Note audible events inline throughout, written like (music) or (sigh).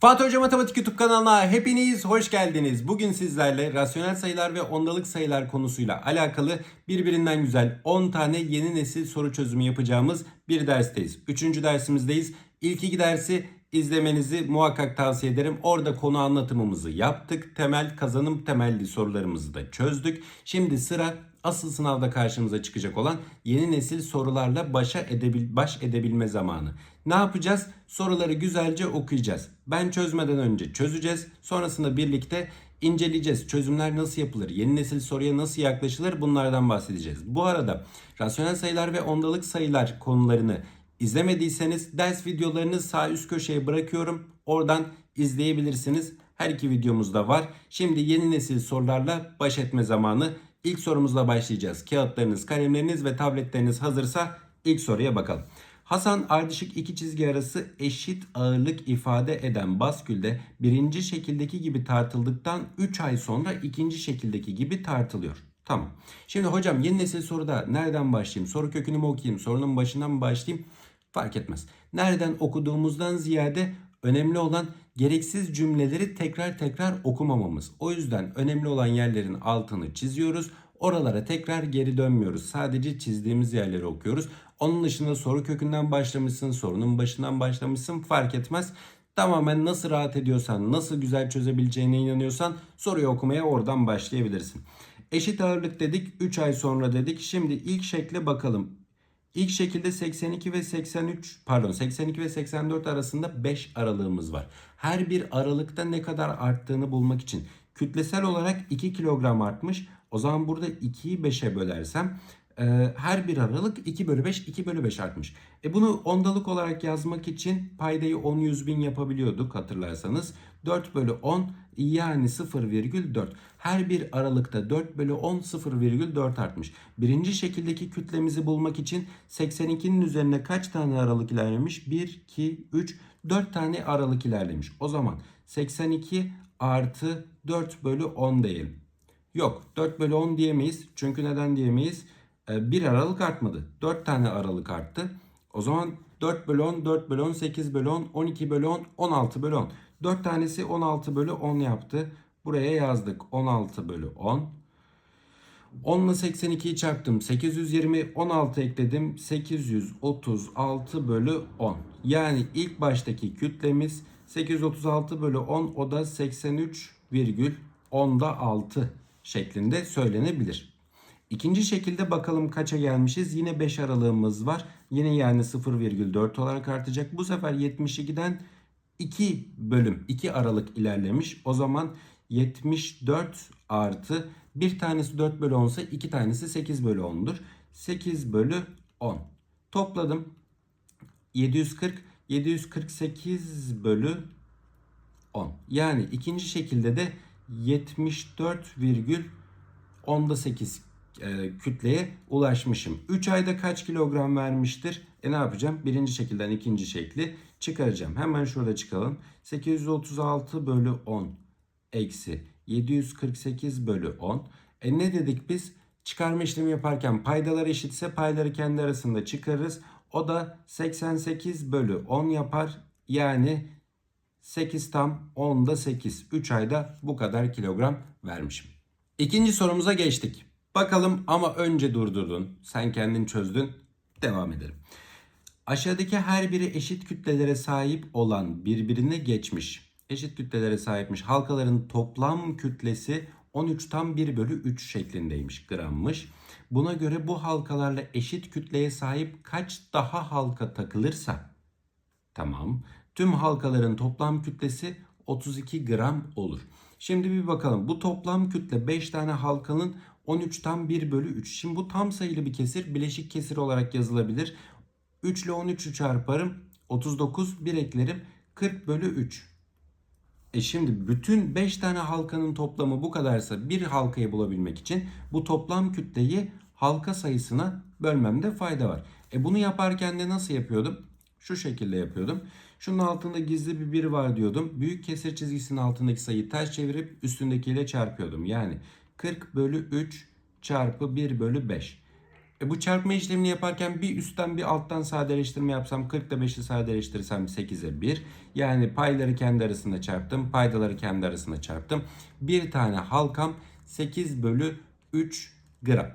Fatih Hoca Matematik YouTube kanalına hepiniz hoş geldiniz. Bugün sizlerle rasyonel sayılar ve ondalık sayılar konusuyla alakalı birbirinden güzel 10 tane yeni nesil soru çözümü yapacağımız bir dersteyiz. Üçüncü dersimizdeyiz. İlk iki dersi izlemenizi muhakkak tavsiye ederim. Orada konu anlatımımızı yaptık. Temel kazanım temelli sorularımızı da çözdük. Şimdi sıra asıl sınavda karşımıza çıkacak olan yeni nesil sorularla başa edebil baş edebilme zamanı. Ne yapacağız? Soruları güzelce okuyacağız. Ben çözmeden önce çözeceğiz. Sonrasında birlikte inceleyeceğiz. Çözümler nasıl yapılır? Yeni nesil soruya nasıl yaklaşılır? Bunlardan bahsedeceğiz. Bu arada rasyonel sayılar ve ondalık sayılar konularını izlemediyseniz ders videolarını sağ üst köşeye bırakıyorum. Oradan izleyebilirsiniz. Her iki videomuz da var. Şimdi yeni nesil sorularla baş etme zamanı. İlk sorumuzla başlayacağız. Kağıtlarınız, kalemleriniz ve tabletleriniz hazırsa ilk soruya bakalım. Hasan ardışık iki çizgi arası eşit ağırlık ifade eden baskülde birinci şekildeki gibi tartıldıktan 3 ay sonra ikinci şekildeki gibi tartılıyor. Tamam. Şimdi hocam yeni nesil soruda nereden başlayayım? Soru kökünü mü okuyayım? Sorunun başından mı başlayayım? Fark etmez. Nereden okuduğumuzdan ziyade önemli olan gereksiz cümleleri tekrar tekrar okumamamız. O yüzden önemli olan yerlerin altını çiziyoruz. Oralara tekrar geri dönmüyoruz. Sadece çizdiğimiz yerleri okuyoruz. Onun dışında soru kökünden başlamışsın, sorunun başından başlamışsın fark etmez. Tamamen nasıl rahat ediyorsan, nasıl güzel çözebileceğine inanıyorsan soruyu okumaya oradan başlayabilirsin. Eşit ağırlık dedik, 3 ay sonra dedik. Şimdi ilk şekle bakalım. İlk şekilde 82 ve 83 pardon 82 ve 84 arasında 5 aralığımız var. Her bir aralıkta ne kadar arttığını bulmak için kütlesel olarak 2 kilogram artmış. O zaman burada 2'yi 5'e bölersem her bir aralık 2 bölü 5 2 bölü 5 artmış. E bunu ondalık olarak yazmak için paydayı 10 100 bin yapabiliyorduk hatırlarsanız. 4 bölü 10 yani 0,4. Her bir aralıkta 4 bölü 10 0,4 artmış. Birinci şekildeki kütlemizi bulmak için 82'nin üzerine kaç tane aralık ilerlemiş? 1, 2, 3, 4 tane aralık ilerlemiş. O zaman 82 artı 4 bölü 10 diyelim. Yok 4 bölü 10 diyemeyiz. Çünkü neden diyemeyiz? Ee, bir aralık artmadı. 4 tane aralık arttı. O zaman 4 bölü 10, 4 bölü 10, 8 bölü 10, 12 bölü 10, 16 bölü 10. 4 tanesi 16 bölü 10 yaptı. Buraya yazdık 16 bölü 10. 10 ile 82'yi çarptım. 820, 16 ekledim. 836 bölü 10. Yani ilk baştaki kütlemiz 836 bölü 10 o da 83,10'da 6 şeklinde söylenebilir. İkinci şekilde bakalım kaça gelmişiz. Yine 5 aralığımız var. Yine yani 0,4 olarak artacak. Bu sefer 72'den 2 bölüm 2 aralık ilerlemiş. O zaman 74 artı bir tanesi 4 bölü 10 ise iki tanesi 8 bölü 10'dur. 8 bölü 10. Topladım. 740 748 bölü 10. Yani ikinci şekilde de 74,10'da 8 e, kütleye ulaşmışım. 3 ayda kaç kilogram vermiştir? E ne yapacağım? Birinci şekilden ikinci şekli çıkaracağım. Hemen şurada çıkalım. 836 bölü 10 eksi 748 bölü 10. E ne dedik biz? Çıkarma işlemi yaparken paydalar eşitse payları kendi arasında çıkarırız. O da 88 bölü 10 yapar. Yani 8 tam 10'da 8. 3 ayda bu kadar kilogram vermişim. İkinci sorumuza geçtik. Bakalım ama önce durdurdun. Sen kendin çözdün. Devam edelim. Aşağıdaki her biri eşit kütlelere sahip olan birbirine geçmiş. Eşit kütlelere sahipmiş. Halkaların toplam kütlesi 13 tam 1 bölü 3 şeklindeymiş grammış. Buna göre bu halkalarla eşit kütleye sahip kaç daha halka takılırsa tamam tüm halkaların toplam kütlesi 32 gram olur. Şimdi bir bakalım bu toplam kütle 5 tane halkanın 13 tam 1 bölü 3. Şimdi bu tam sayılı bir kesir bileşik kesir olarak yazılabilir. 3 ile 13'ü çarparım 39 bir eklerim 40 bölü 3. E şimdi bütün 5 tane halkanın toplamı bu kadarsa bir halkayı bulabilmek için bu toplam kütleyi halka sayısına bölmemde fayda var. E bunu yaparken de nasıl yapıyordum? Şu şekilde yapıyordum. Şunun altında gizli bir 1 var diyordum. Büyük kesir çizgisinin altındaki sayıyı ters çevirip üstündekiyle çarpıyordum. Yani 40 bölü 3 çarpı 1 bölü 5. E bu çarpma işlemini yaparken bir üstten bir alttan sadeleştirme yapsam 40 ile 5'i sadeleştirsem 8'e 1. Yani payları kendi arasında çarptım. Paydaları kendi arasında çarptım. Bir tane halkam 8 bölü 3 gram.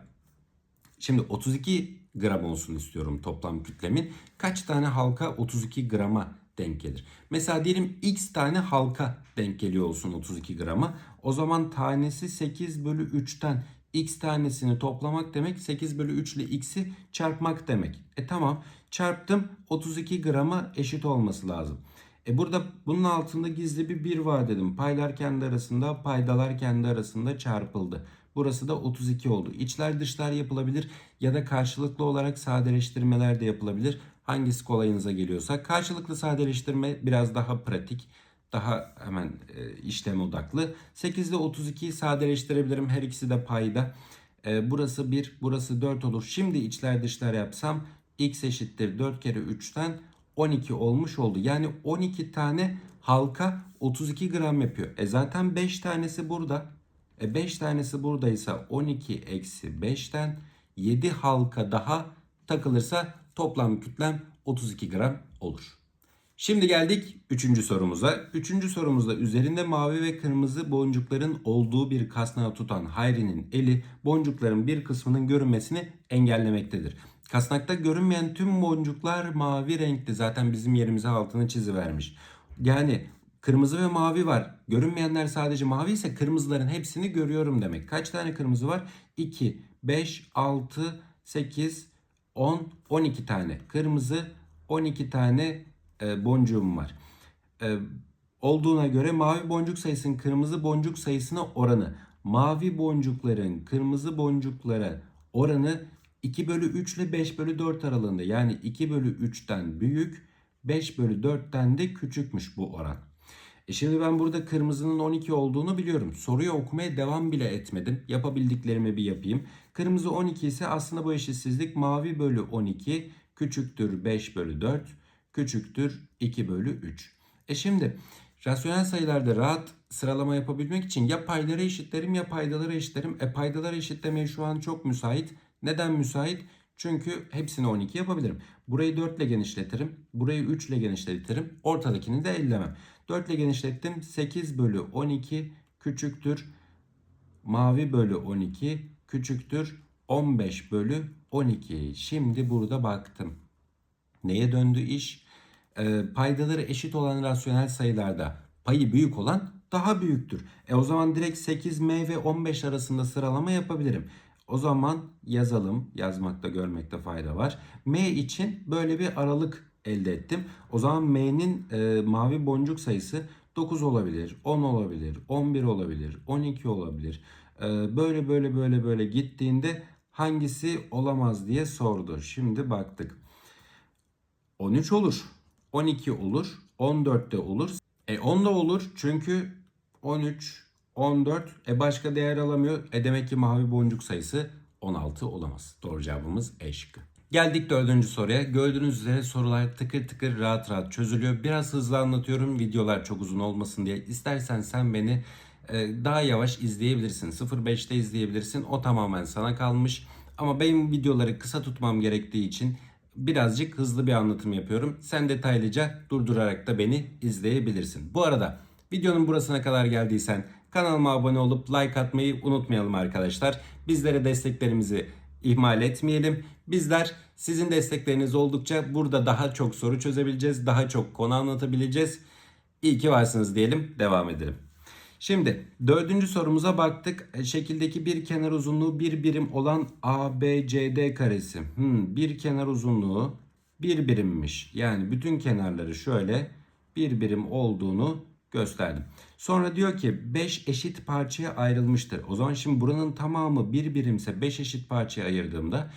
Şimdi 32 gram olsun istiyorum toplam kütlemin. Kaç tane halka 32 grama denk gelir? Mesela diyelim x tane halka denk geliyor olsun 32 grama. O zaman tanesi 8 bölü 3'ten x tanesini toplamak demek 8 bölü 3 ile x'i çarpmak demek. E tamam çarptım 32 grama eşit olması lazım. E burada bunun altında gizli bir 1 var dedim. Paylar kendi arasında, paydalar kendi arasında çarpıldı. Burası da 32 oldu. İçler dışlar yapılabilir ya da karşılıklı olarak sadeleştirmeler de yapılabilir. Hangisi kolayınıza geliyorsa. Karşılıklı sadeleştirme biraz daha pratik. Daha hemen e, işlem odaklı. 8 ile 32'yi sadeleştirebilirim. Her ikisi de payda. E, burası 1, burası 4 olur. Şimdi içler dışlar yapsam x eşittir 4 kere 3'ten 12 olmuş oldu. Yani 12 tane halka 32 gram yapıyor. E zaten 5 tanesi burada. E 5 tanesi buradaysa 12 eksi 5'ten 7 halka daha takılırsa toplam kütlem 32 gram olur. Şimdi geldik 3. sorumuza. 3. sorumuzda üzerinde mavi ve kırmızı boncukların olduğu bir kasnağı tutan Hayri'nin eli boncukların bir kısmının görünmesini engellemektedir. Kasnakta görünmeyen tüm boncuklar mavi renkli. Zaten bizim yerimize altını çizivermiş. Yani kırmızı ve mavi var. Görünmeyenler sadece mavi ise kırmızıların hepsini görüyorum demek. Kaç tane kırmızı var? 2, 5, 6, 8, 10, 12 tane. Kırmızı 12 tane e, boncuğum var. E, olduğuna göre mavi boncuk sayısının kırmızı boncuk sayısına oranı. Mavi boncukların kırmızı boncuklara oranı 2 bölü 3 ile 5 bölü 4 aralığında. Yani 2 bölü 3'ten büyük 5 bölü 4'ten de küçükmüş bu oran. E şimdi ben burada kırmızının 12 olduğunu biliyorum. Soruyu okumaya devam bile etmedim. Yapabildiklerimi bir yapayım. Kırmızı 12 ise aslında bu eşitsizlik mavi bölü 12 küçüktür 5 bölü 4 küçüktür 2 bölü 3. E şimdi rasyonel sayılarda rahat sıralama yapabilmek için ya payları eşitlerim ya paydaları eşitlerim. E paydaları eşitlemeye şu an çok müsait. Neden müsait? Çünkü hepsini 12 yapabilirim. Burayı 4 ile genişletirim. Burayı 3 ile genişletirim. Ortadakini de ellemem. 4 ile genişlettim. 8 bölü 12 küçüktür. Mavi bölü 12 küçüktür. 15 bölü 12. Şimdi burada baktım. Neye döndü iş? E, paydaları eşit olan rasyonel sayılarda payı büyük olan daha büyüktür. E o zaman direkt 8m ve 15 arasında sıralama yapabilirim. O zaman yazalım. Yazmakta görmekte fayda var. M için böyle bir aralık elde ettim. O zaman M'nin e, mavi boncuk sayısı 9 olabilir, 10 olabilir, 11 olabilir, 12 olabilir. E, böyle böyle böyle böyle gittiğinde hangisi olamaz diye sordu. Şimdi baktık. 13 olur, 12 olur, 14 de olur. E 10 da olur çünkü 13, 14 e başka değer alamıyor. E demek ki mavi boncuk sayısı 16 olamaz. Doğru cevabımız E şıkkı. Geldik dördüncü soruya. Gördüğünüz üzere sorular tıkır tıkır rahat rahat çözülüyor. Biraz hızlı anlatıyorum videolar çok uzun olmasın diye. İstersen sen beni e, daha yavaş izleyebilirsin. 0.5'te izleyebilirsin. O tamamen sana kalmış. Ama benim videoları kısa tutmam gerektiği için birazcık hızlı bir anlatım yapıyorum. Sen detaylıca durdurarak da beni izleyebilirsin. Bu arada videonun burasına kadar geldiysen kanalıma abone olup like atmayı unutmayalım arkadaşlar. Bizlere desteklerimizi ihmal etmeyelim. Bizler sizin destekleriniz oldukça burada daha çok soru çözebileceğiz. Daha çok konu anlatabileceğiz. İyi ki varsınız diyelim. Devam edelim. Şimdi dördüncü sorumuza baktık. E, Şekildeki bir kenar uzunluğu bir birim olan ABCD karesi. Hmm, bir kenar uzunluğu bir birimmiş. Yani bütün kenarları şöyle bir birim olduğunu gösterdim. Sonra diyor ki 5 eşit parçaya ayrılmıştır. O zaman şimdi buranın tamamı bir birimse 5 eşit parçaya ayırdığımda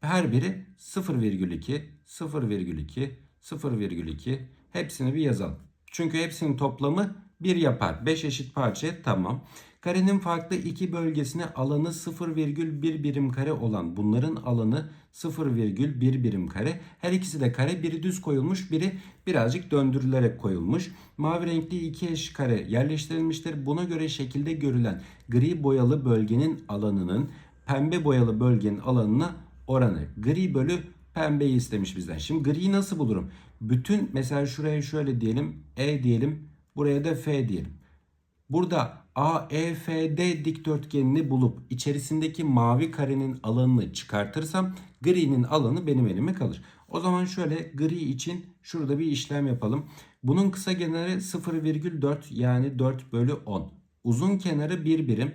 her biri 0,2, 0,2, 0,2 hepsini bir yazalım. Çünkü hepsinin toplamı 1 yapar. 5 eşit parçaya tamam. Karenin farklı iki bölgesine alanı 0,1 birim kare olan bunların alanı 0,1 birim kare. Her ikisi de kare. Biri düz koyulmuş, biri birazcık döndürülerek koyulmuş. Mavi renkli iki eş kare yerleştirilmiştir. Buna göre şekilde görülen gri boyalı bölgenin alanının pembe boyalı bölgenin alanına oranı. Gri bölü pembeyi istemiş bizden. Şimdi griyi nasıl bulurum? Bütün mesela şuraya şöyle diyelim. E diyelim. Buraya da F diyelim. Burada AEFD dikdörtgenini bulup içerisindeki mavi karenin alanını çıkartırsam gri'nin alanı benim elime kalır. O zaman şöyle gri için şurada bir işlem yapalım. Bunun kısa kenarı 0,4 yani 4 bölü 10. Uzun kenarı 1 birim.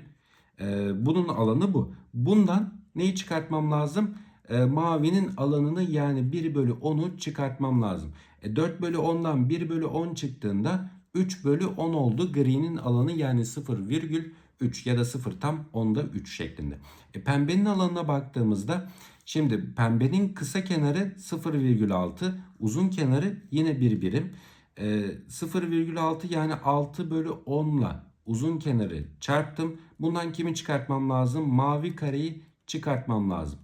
Ee, bunun alanı bu. Bundan neyi çıkartmam lazım? Ee, mavinin alanını yani 1 bölü 10'u çıkartmam lazım. E, 4 bölü 10'dan 1 bölü 10 çıktığında 3 bölü 10 oldu. Gri'nin alanı yani 0,3 ya da 0 tam 10'da 3 şeklinde. E, pembenin alanına baktığımızda şimdi pembenin kısa kenarı 0,6 uzun kenarı yine 1 birim. E, 0,6 yani 6 bölü 10 ile uzun kenarı çarptım. Bundan kimi çıkartmam lazım? Mavi kareyi çıkartmam lazım.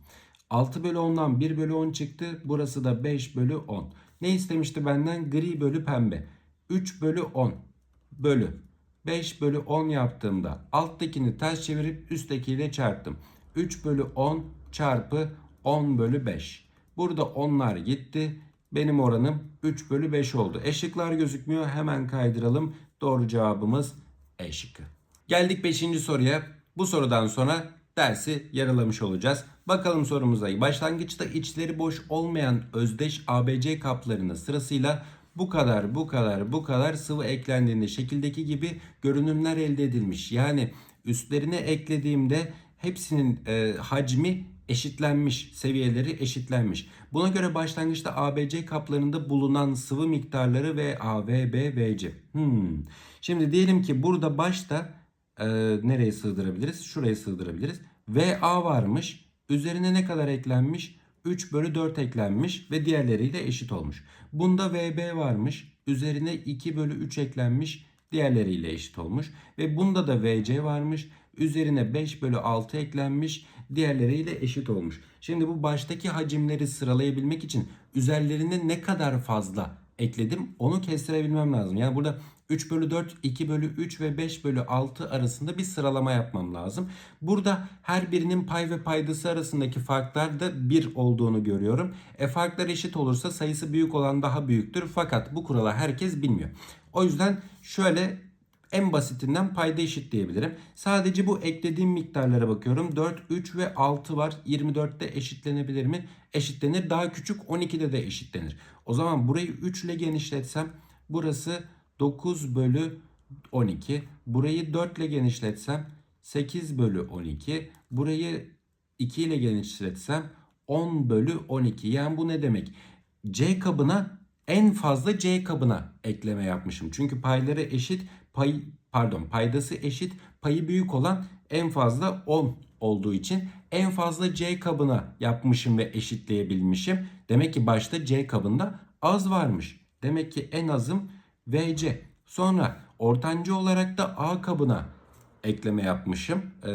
6 bölü 10'dan 1 bölü 10 çıktı. Burası da 5 bölü 10. Ne istemişti benden? Gri bölü pembe. 3 bölü 10 bölü 5 bölü 10 yaptığımda alttakini ters çevirip üsttekiyle çarptım. 3 bölü 10 çarpı 10 bölü 5. Burada onlar gitti. Benim oranım 3 bölü 5 oldu. Eşikler gözükmüyor. Hemen kaydıralım. Doğru cevabımız E şıkkı. Geldik 5. soruya. Bu sorudan sonra dersi yaralamış olacağız. Bakalım sorumuza. Başlangıçta içleri boş olmayan özdeş ABC kaplarını sırasıyla bu kadar, bu kadar, bu kadar sıvı eklendiğinde şekildeki gibi görünümler elde edilmiş. Yani üstlerine eklediğimde hepsinin e, hacmi eşitlenmiş, seviyeleri eşitlenmiş. Buna göre başlangıçta ABC kaplarında bulunan sıvı miktarları ve A, V, B, VC. Hmm. Şimdi diyelim ki burada başta e, nereye sığdırabiliriz? Şuraya sığdırabiliriz. VA varmış. Üzerine ne kadar eklenmiş? 3 bölü 4 eklenmiş ve diğerleriyle eşit olmuş. Bunda VB varmış. Üzerine 2 bölü 3 eklenmiş. Diğerleriyle eşit olmuş. Ve bunda da VC varmış. Üzerine 5 bölü 6 eklenmiş. Diğerleriyle eşit olmuş. Şimdi bu baştaki hacimleri sıralayabilmek için üzerlerine ne kadar fazla ekledim onu kestirebilmem lazım. Yani burada 3 bölü 4, 2 bölü 3 ve 5 bölü 6 arasında bir sıralama yapmam lazım. Burada her birinin pay ve paydası arasındaki farklar da 1 olduğunu görüyorum. E farklar eşit olursa sayısı büyük olan daha büyüktür. Fakat bu kurala herkes bilmiyor. O yüzden şöyle en basitinden payda eşit diyebilirim. Sadece bu eklediğim miktarlara bakıyorum. 4, 3 ve 6 var. 24'te eşitlenebilir mi? Eşitlenir. Daha küçük 12'de de eşitlenir. O zaman burayı 3 ile genişletsem burası 9 bölü 12. Burayı 4 ile genişletsem 8 bölü 12. Burayı 2 ile genişletsem 10 bölü 12. Yani bu ne demek? C kabına en fazla C kabına ekleme yapmışım. Çünkü payları eşit, pay pardon paydası eşit, payı büyük olan en fazla 10 olduğu için en fazla C kabına yapmışım ve eşitleyebilmişim. Demek ki başta C kabında az varmış. Demek ki en azım VC. Sonra ortancı olarak da A kabına ekleme yapmışım. Ee,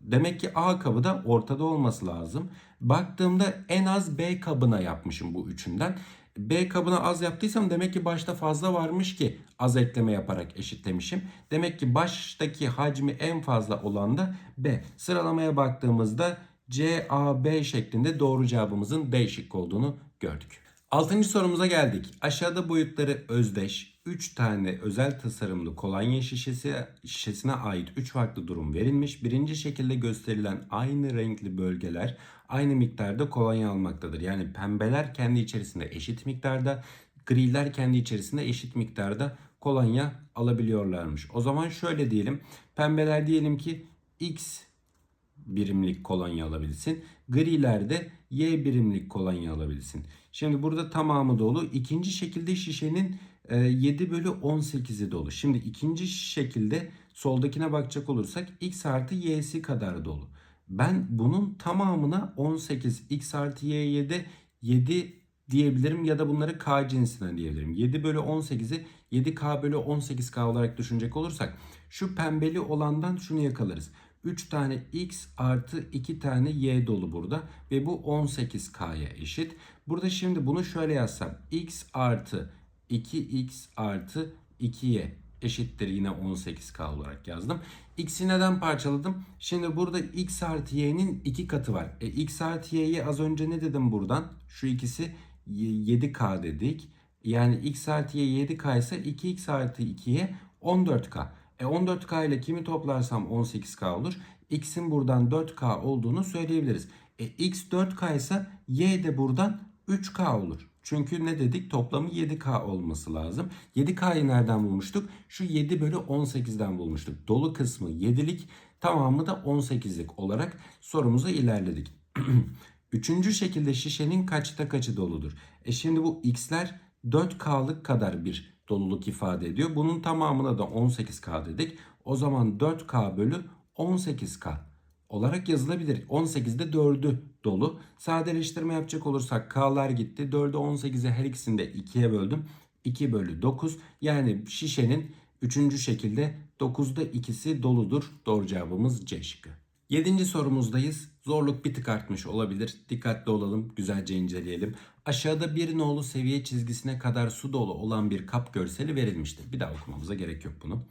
demek ki A kabı da ortada olması lazım. Baktığımda en az B kabına yapmışım bu üçünden. B kabına az yaptıysam demek ki başta fazla varmış ki az ekleme yaparak eşitlemişim. Demek ki baştaki hacmi en fazla olan da B. Sıralamaya baktığımızda C, A, B şeklinde doğru cevabımızın D şıkkı olduğunu gördük. Altıncı sorumuza geldik. Aşağıda boyutları özdeş 3 tane özel tasarımlı kolonya şişesi şişesine ait 3 farklı durum verilmiş. Birinci şekilde gösterilen aynı renkli bölgeler aynı miktarda kolonya almaktadır. Yani pembeler kendi içerisinde eşit miktarda, griler kendi içerisinde eşit miktarda kolonya alabiliyorlarmış. O zaman şöyle diyelim. Pembeler diyelim ki X birimlik kolonya alabilsin. Griler de Y birimlik kolonya alabilsin. Şimdi burada tamamı dolu. İkinci şekilde şişenin 7 e, bölü 18'i dolu. Şimdi ikinci şekilde soldakine bakacak olursak x artı y'si kadar dolu. Ben bunun tamamına 18 x artı y'ye de 7 diyebilirim ya da bunları k cinsine diyebilirim. 7 bölü 18'i 7k bölü 18k olarak düşünecek olursak şu pembeli olandan şunu yakalarız. 3 tane x artı 2 tane y dolu burada ve bu 18k'ya eşit. Burada şimdi bunu şöyle yazsam x artı 2x artı 2y eşittir yine 18k olarak yazdım. X'i neden parçaladım? Şimdi burada x artı y'nin iki katı var. E, x artı y'yi az önce ne dedim buradan? Şu ikisi y- 7k dedik. Yani x artı y 7k ise 2x artı 2'ye 14k. E 14k ile kimi toplarsam 18k olur. X'in buradan 4k olduğunu söyleyebiliriz. E x 4k ise y de buradan 3k olur. Çünkü ne dedik? Toplamı 7k olması lazım. 7k'yı nereden bulmuştuk? Şu 7 bölü 18'den bulmuştuk. Dolu kısmı 7'lik, tamamı da 18'lik olarak sorumuza ilerledik. (clears throat) Üçüncü şekilde şişenin kaçta kaçı doludur? E şimdi bu x'ler 4K'lık kadar bir doluluk ifade ediyor. Bunun tamamına da 18K dedik. O zaman 4K bölü 18K olarak yazılabilir. 18'de 4'ü dolu. Sadeleştirme yapacak olursak K'lar gitti. 4'ü 18'e her ikisini de 2'ye böldüm. 2 bölü 9. Yani şişenin üçüncü şekilde 9'da ikisi doludur. Doğru cevabımız C şıkkı. Yedinci sorumuzdayız. Zorluk bir tık artmış olabilir. Dikkatli olalım, güzelce inceleyelim. Aşağıda bir nolu seviye çizgisine kadar su dolu olan bir kap görseli verilmiştir. Bir daha okumamıza gerek yok bunu.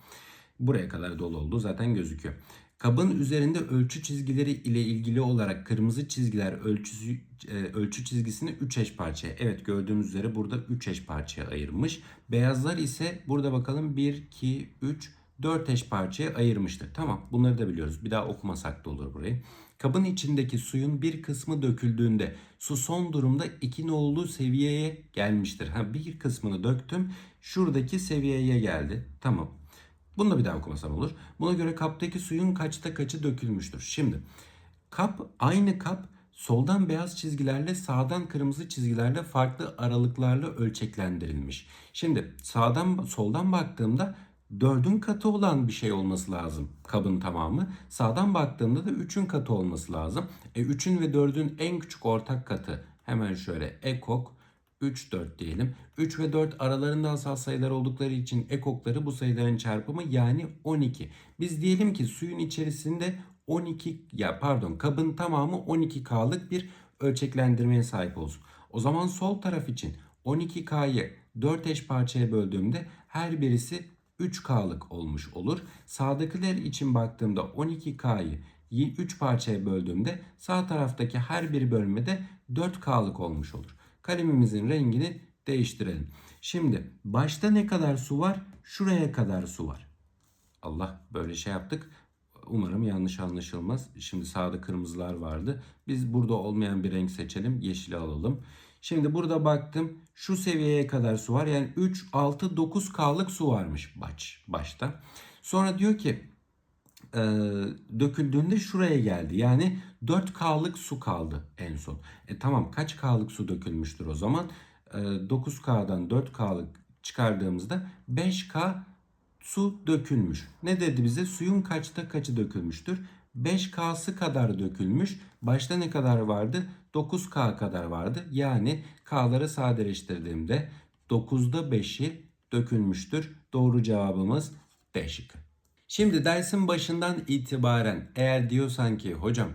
Buraya kadar dolu olduğu zaten gözüküyor. Kabın üzerinde ölçü çizgileri ile ilgili olarak kırmızı çizgiler ölçüsü, e, ölçü çizgisini 3 eş parçaya. Evet gördüğünüz üzere burada 3 eş parçaya ayırmış. Beyazlar ise burada bakalım 1, 2, 3, 4 eş parçaya ayırmıştır. Tamam bunları da biliyoruz. Bir daha okumasak da olur burayı. Kabın içindeki suyun bir kısmı döküldüğünde su son durumda 2 nolu seviyeye gelmiştir. Ha, bir kısmını döktüm. Şuradaki seviyeye geldi. Tamam. Bunu da bir daha okumasam olur. Buna göre kaptaki suyun kaçta kaçı dökülmüştür. Şimdi kap aynı kap soldan beyaz çizgilerle sağdan kırmızı çizgilerle farklı aralıklarla ölçeklendirilmiş. Şimdi sağdan soldan baktığımda 4'ün katı olan bir şey olması lazım kabın tamamı. Sağdan baktığımda da 3'ün katı olması lazım. E 3'ün ve 4'ün en küçük ortak katı hemen şöyle ekok 3, 4 diyelim. 3 ve 4 aralarında asal sayılar oldukları için ekokları bu sayıların çarpımı yani 12. Biz diyelim ki suyun içerisinde 12 ya pardon kabın tamamı 12K'lık bir ölçeklendirmeye sahip olsun. O zaman sol taraf için 12K'yı 4 eş parçaya böldüğümde her birisi 3K'lık olmuş olur. Sağdakiler için baktığımda 12K'yı 3 parçaya böldüğümde sağ taraftaki her bir bölmede 4K'lık olmuş olur. Kalemimizin rengini değiştirelim. Şimdi başta ne kadar su var? Şuraya kadar su var. Allah böyle şey yaptık. Umarım yanlış anlaşılmaz. Şimdi sağda kırmızılar vardı. Biz burada olmayan bir renk seçelim. Yeşili alalım. Şimdi burada baktım. Şu seviyeye kadar su var. Yani 3, 6, 9K'lık su varmış baş, başta. Sonra diyor ki e, döküldüğünde şuraya geldi. Yani 4K'lık su kaldı en son. E tamam kaç K'lık su dökülmüştür o zaman? E, 9K'dan 4K'lık çıkardığımızda 5K su dökülmüş. Ne dedi bize? Suyun kaçta kaçı dökülmüştür? 5K'sı kadar dökülmüş. Başta ne kadar vardı? 9K kadar vardı. Yani K'ları sadeleştirdiğimde 9'da 5'i dökülmüştür. Doğru cevabımız D şıkkı. Şimdi dersin başından itibaren eğer diyorsan ki hocam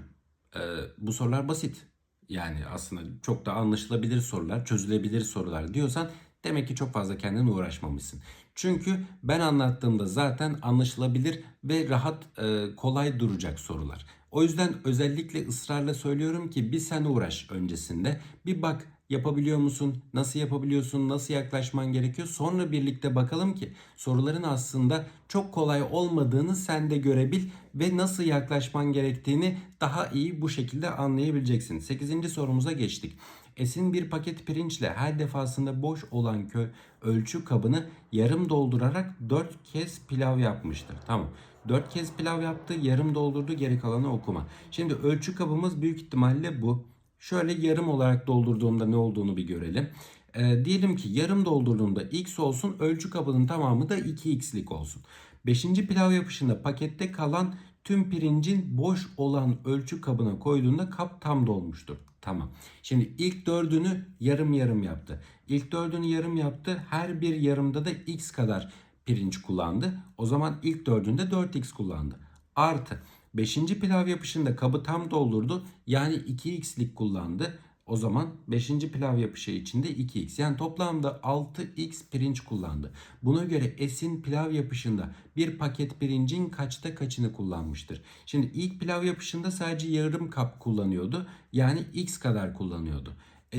e, bu sorular basit. Yani aslında çok da anlaşılabilir sorular, çözülebilir sorular diyorsan demek ki çok fazla kendine uğraşmamışsın. Çünkü ben anlattığımda zaten anlaşılabilir ve rahat, e, kolay duracak sorular. O yüzden özellikle ısrarla söylüyorum ki bir sen uğraş öncesinde. Bir bak yapabiliyor musun? Nasıl yapabiliyorsun? Nasıl yaklaşman gerekiyor? Sonra birlikte bakalım ki soruların aslında çok kolay olmadığını sen de görebil ve nasıl yaklaşman gerektiğini daha iyi bu şekilde anlayabileceksin. 8. sorumuza geçtik. Esin bir paket pirinçle her defasında boş olan kö ölçü kabını yarım doldurarak 4 kez pilav yapmıştır. Tamam. 4 kez pilav yaptı, yarım doldurdu, geri kalanı okuma. Şimdi ölçü kabımız büyük ihtimalle bu. Şöyle yarım olarak doldurduğumda ne olduğunu bir görelim. Ee, diyelim ki yarım doldurduğumda x olsun, ölçü kabının tamamı da 2x'lik olsun. 5. pilav yapışında pakette kalan tüm pirincin boş olan ölçü kabına koyduğunda kap tam dolmuştur. Tamam. Şimdi ilk dördünü yarım yarım yaptı. İlk dördünü yarım yaptı. Her bir yarımda da x kadar pirinç kullandı. O zaman ilk dördünde 4x kullandı. Artı 5. pilav yapışında kabı tam doldurdu. Yani 2x'lik kullandı. O zaman 5. pilav yapışı içinde 2x. Yani toplamda 6x pirinç kullandı. Buna göre S'in pilav yapışında bir paket pirincin kaçta kaçını kullanmıştır? Şimdi ilk pilav yapışında sadece yarım kap kullanıyordu. Yani x kadar kullanıyordu. E,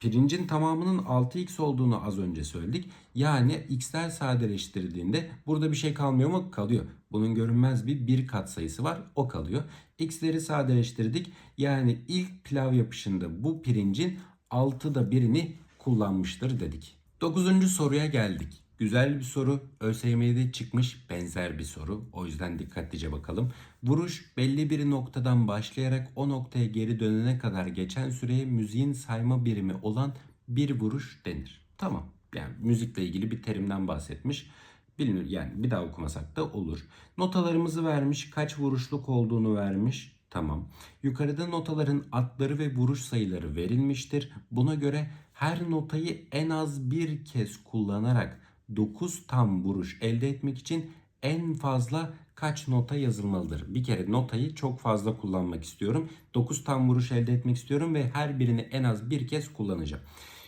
pirincin tamamının 6x olduğunu az önce söyledik. Yani x'ler sadeleştirdiğinde burada bir şey kalmıyor mu? Kalıyor. Bunun görünmez bir bir kat sayısı var. O kalıyor. X'leri sadeleştirdik. Yani ilk pilav yapışında bu pirincin 6'da birini kullanmıştır dedik. 9. soruya geldik. Güzel bir soru. ÖSYM'de çıkmış benzer bir soru. O yüzden dikkatlice bakalım. Vuruş belli bir noktadan başlayarak o noktaya geri dönene kadar geçen süreye müziğin sayma birimi olan bir vuruş denir. Tamam. Yani müzikle ilgili bir terimden bahsetmiş. Bilinir yani bir daha okumasak da olur. Notalarımızı vermiş, kaç vuruşluk olduğunu vermiş. Tamam. Yukarıda notaların adları ve vuruş sayıları verilmiştir. Buna göre her notayı en az bir kez kullanarak 9 tam vuruş elde etmek için en fazla kaç nota yazılmalıdır? Bir kere notayı çok fazla kullanmak istiyorum. 9 tam vuruş elde etmek istiyorum ve her birini en az bir kez kullanacağım.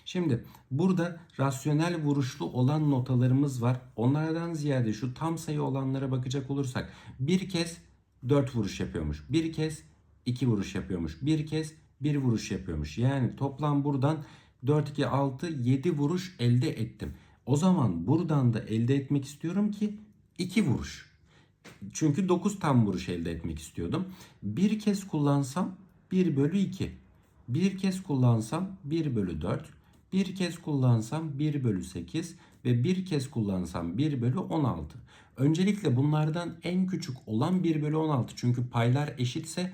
Şimdi burada rasyonel vuruşlu olan notalarımız var. Onlardan ziyade şu tam sayı olanlara bakacak olursak bir kez 4 vuruş yapıyormuş. Bir kez 2 vuruş yapıyormuş. Bir kez 1 vuruş yapıyormuş. Yani toplam buradan 4, 2, 6, 7 vuruş elde ettim. O zaman buradan da elde etmek istiyorum ki 2 vuruş. Çünkü 9 tam vuruş elde etmek istiyordum. Bir kez kullansam 1 bölü 2. Bir kez kullansam 1 bölü 4. Bir kez kullansam 1 bölü 8 ve bir kez kullansam 1 bölü 16. Öncelikle bunlardan en küçük olan 1 bölü 16. Çünkü paylar eşitse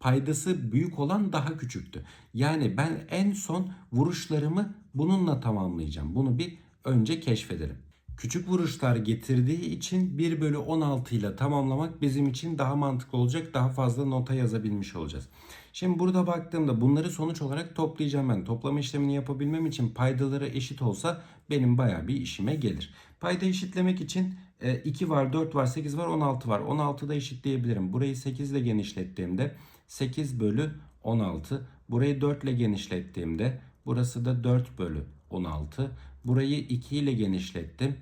paydası büyük olan daha küçüktü. Yani ben en son vuruşlarımı bununla tamamlayacağım. Bunu bir önce keşfedelim. Küçük vuruşlar getirdiği için 1 bölü 16 ile tamamlamak bizim için daha mantıklı olacak. Daha fazla nota yazabilmiş olacağız. Şimdi burada baktığımda bunları sonuç olarak toplayacağım ben. Toplama işlemini yapabilmem için paydaları eşit olsa benim baya bir işime gelir. Payda eşitlemek için 2 e, var, 4 var, 8 var, 16 var. 16'da eşitleyebilirim. Burayı 8 ile genişlettiğimde 8 bölü 16. Burayı 4 ile genişlettiğimde burası da 4 bölü 16. Burayı 2 ile genişlettim.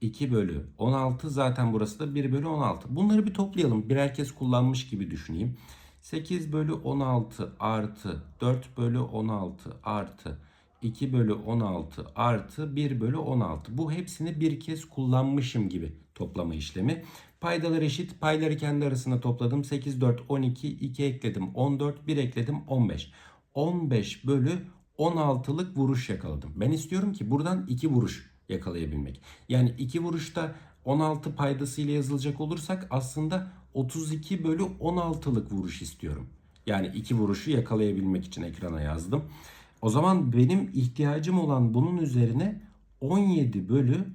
2 bölü 16 zaten burası da 1 bölü 16. Bunları bir toplayalım. Birer kez kullanmış gibi düşüneyim. 8 bölü 16 artı 4 bölü 16 artı 2 bölü 16 artı 1 bölü 16. Bu hepsini bir kez kullanmışım gibi toplama işlemi. Paydalar eşit. Payları kendi arasında topladım. 8, 4, 12, 2 ekledim. 14, 1 ekledim. 15. 15 bölü 16'lık vuruş yakaladım. Ben istiyorum ki buradan 2 vuruş yakalayabilmek. Yani 2 vuruşta 16 paydasıyla yazılacak olursak aslında 32 bölü 16'lık vuruş istiyorum. Yani 2 vuruşu yakalayabilmek için ekrana yazdım. O zaman benim ihtiyacım olan bunun üzerine 17 bölü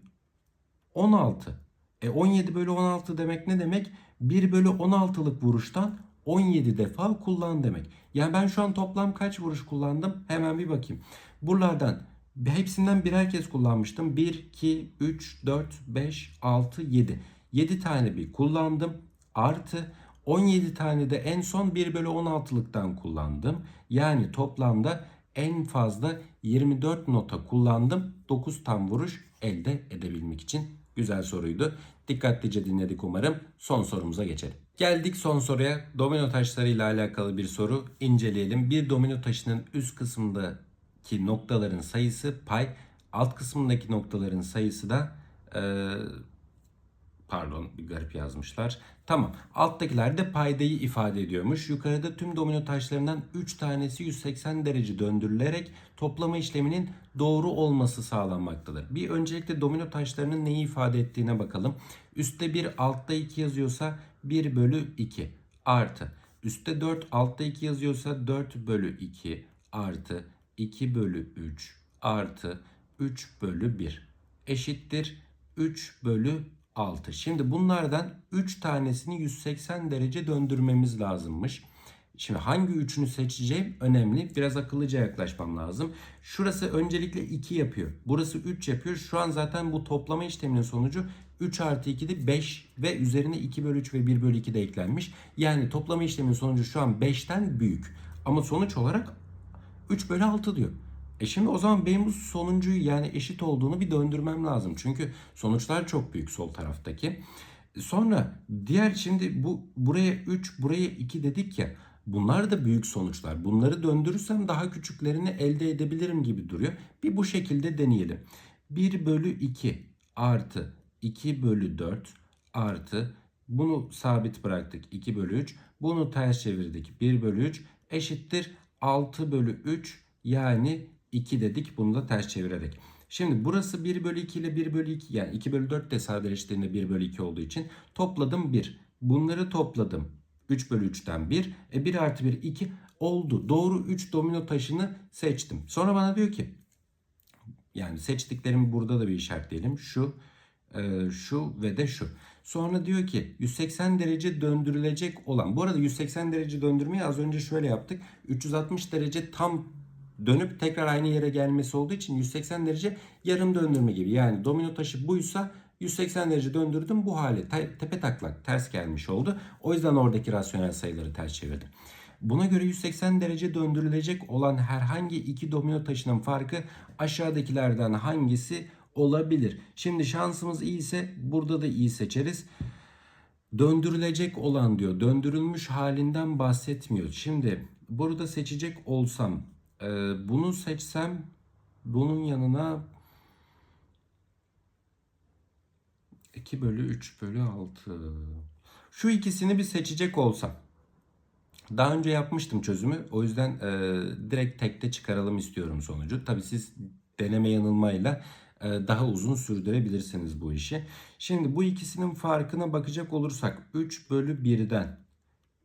16. E 17 bölü 16 demek ne demek? 1 bölü 16'lık vuruştan 17 defa kullan demek. Yani ben şu an toplam kaç vuruş kullandım? Hemen bir bakayım. Buralardan hepsinden birer kez kullanmıştım. 1, 2, 3, 4, 5, 6, 7. 7 tane bir kullandım. Artı 17 tane de en son 1 bölü 16'lıktan kullandım. Yani toplamda en fazla 24 nota kullandım. 9 tam vuruş elde edebilmek için. Güzel soruydu. Dikkatlice dinledik umarım. Son sorumuza geçelim. Geldik son soruya. Domino taşları ile alakalı bir soru inceleyelim. Bir domino taşının üst kısmındaki noktaların sayısı pay, alt kısmındaki noktaların sayısı da e, pardon bir garip yazmışlar. Tamam. Alttakiler de paydayı ifade ediyormuş. Yukarıda tüm domino taşlarından 3 tanesi 180 derece döndürülerek toplama işleminin doğru olması sağlanmaktadır. Bir öncelikle domino taşlarının neyi ifade ettiğine bakalım. Üstte 1 altta 2 yazıyorsa 1 bölü 2 artı. Üstte 4 altta 2 yazıyorsa 4 bölü 2 artı 2 bölü 3 artı 3 bölü 1 eşittir 3 bölü 6. Şimdi bunlardan 3 tanesini 180 derece döndürmemiz lazımmış. Şimdi hangi üçünü seçeceğim önemli. Biraz akıllıca yaklaşmam lazım. Şurası öncelikle 2 yapıyor. Burası 3 yapıyor. Şu an zaten bu toplama işleminin sonucu 3 artı 2'de 5 ve üzerine 2 bölü 3 ve 1 bölü 2 de eklenmiş. Yani toplama işleminin sonucu şu an 5'ten büyük. Ama sonuç olarak 3 bölü 6 diyor. E şimdi o zaman benim bu sonuncuyu yani eşit olduğunu bir döndürmem lazım. Çünkü sonuçlar çok büyük sol taraftaki. Sonra diğer şimdi bu buraya 3 buraya 2 dedik ya. Bunlar da büyük sonuçlar. Bunları döndürürsem daha küçüklerini elde edebilirim gibi duruyor. Bir bu şekilde deneyelim. 1 bölü 2 artı 2 bölü 4 artı bunu sabit bıraktık 2 bölü 3. Bunu ters çevirdik 1 bölü 3 eşittir 6 bölü 3 yani 2 dedik bunu da ters çevirerek. Şimdi burası 1 bölü 2 ile 1 bölü 2 yani 2 bölü 4 de sadeleştiğinde 1 bölü 2 olduğu için topladım 1. Bunları topladım. 3 bölü 3'ten 1. E 1 artı 1 2 oldu. Doğru 3 domino taşını seçtim. Sonra bana diyor ki yani seçtiklerimi burada da bir işaretleyelim. Şu, e, şu ve de şu. Sonra diyor ki 180 derece döndürülecek olan. Bu arada 180 derece döndürmeyi az önce şöyle yaptık. 360 derece tam dönüp tekrar aynı yere gelmesi olduğu için 180 derece yarım döndürme gibi. Yani domino taşı buysa 180 derece döndürdüm bu hale te- tepe taklak ters gelmiş oldu. O yüzden oradaki rasyonel sayıları ters çevirdim. Buna göre 180 derece döndürülecek olan herhangi iki domino taşının farkı aşağıdakilerden hangisi olabilir? Şimdi şansımız iyi ise burada da iyi seçeriz. Döndürülecek olan diyor. Döndürülmüş halinden bahsetmiyor. Şimdi burada seçecek olsam e, bunu seçsem bunun yanına 2 bölü 3 bölü 6. Şu ikisini bir seçecek olsam. Daha önce yapmıştım çözümü. O yüzden e, direkt tekte çıkaralım istiyorum sonucu. Tabii siz deneme yanılmayla e, daha uzun sürdürebilirsiniz bu işi. Şimdi bu ikisinin farkına bakacak olursak 3 bölü 1'den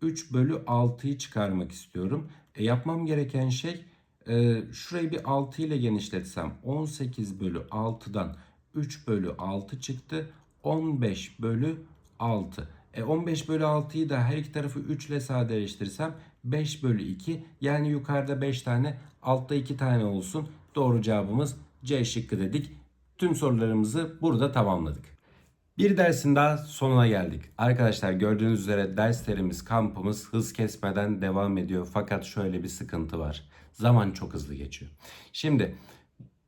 3 bölü 6'yı çıkarmak istiyorum. E, yapmam gereken şey e, şurayı bir 6 ile genişletsem 18 bölü 6'dan 3 bölü 6 çıktı. 15 bölü 6. E 15 bölü 6'yı da her iki tarafı 3 ile sadeleştirsem 5 bölü 2. Yani yukarıda 5 tane altta 2 tane olsun. Doğru cevabımız C şıkkı dedik. Tüm sorularımızı burada tamamladık. Bir dersin daha sonuna geldik. Arkadaşlar gördüğünüz üzere derslerimiz, kampımız hız kesmeden devam ediyor. Fakat şöyle bir sıkıntı var. Zaman çok hızlı geçiyor. Şimdi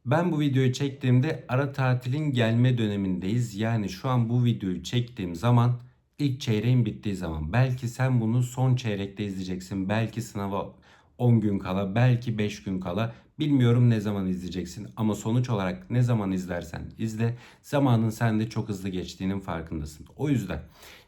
ben bu videoyu çektiğimde ara tatilin gelme dönemindeyiz. Yani şu an bu videoyu çektiğim zaman ilk çeyreğin bittiği zaman. Belki sen bunu son çeyrekte izleyeceksin. Belki sınava 10 gün kala, belki 5 gün kala. Bilmiyorum ne zaman izleyeceksin ama sonuç olarak ne zaman izlersen izle zamanın sende çok hızlı geçtiğinin farkındasın. O yüzden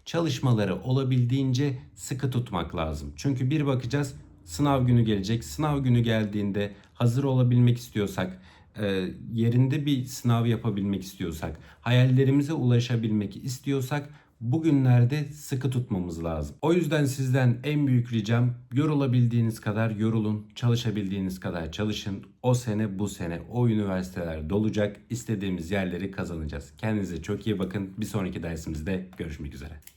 çalışmaları olabildiğince sıkı tutmak lazım. Çünkü bir bakacağız sınav günü gelecek. Sınav günü geldiğinde hazır olabilmek istiyorsak, e, yerinde bir sınav yapabilmek istiyorsak, hayallerimize ulaşabilmek istiyorsak bugünlerde sıkı tutmamız lazım. O yüzden sizden en büyük ricam yorulabildiğiniz kadar yorulun, çalışabildiğiniz kadar çalışın. O sene bu sene o üniversiteler dolacak, istediğimiz yerleri kazanacağız. Kendinize çok iyi bakın. Bir sonraki dersimizde görüşmek üzere.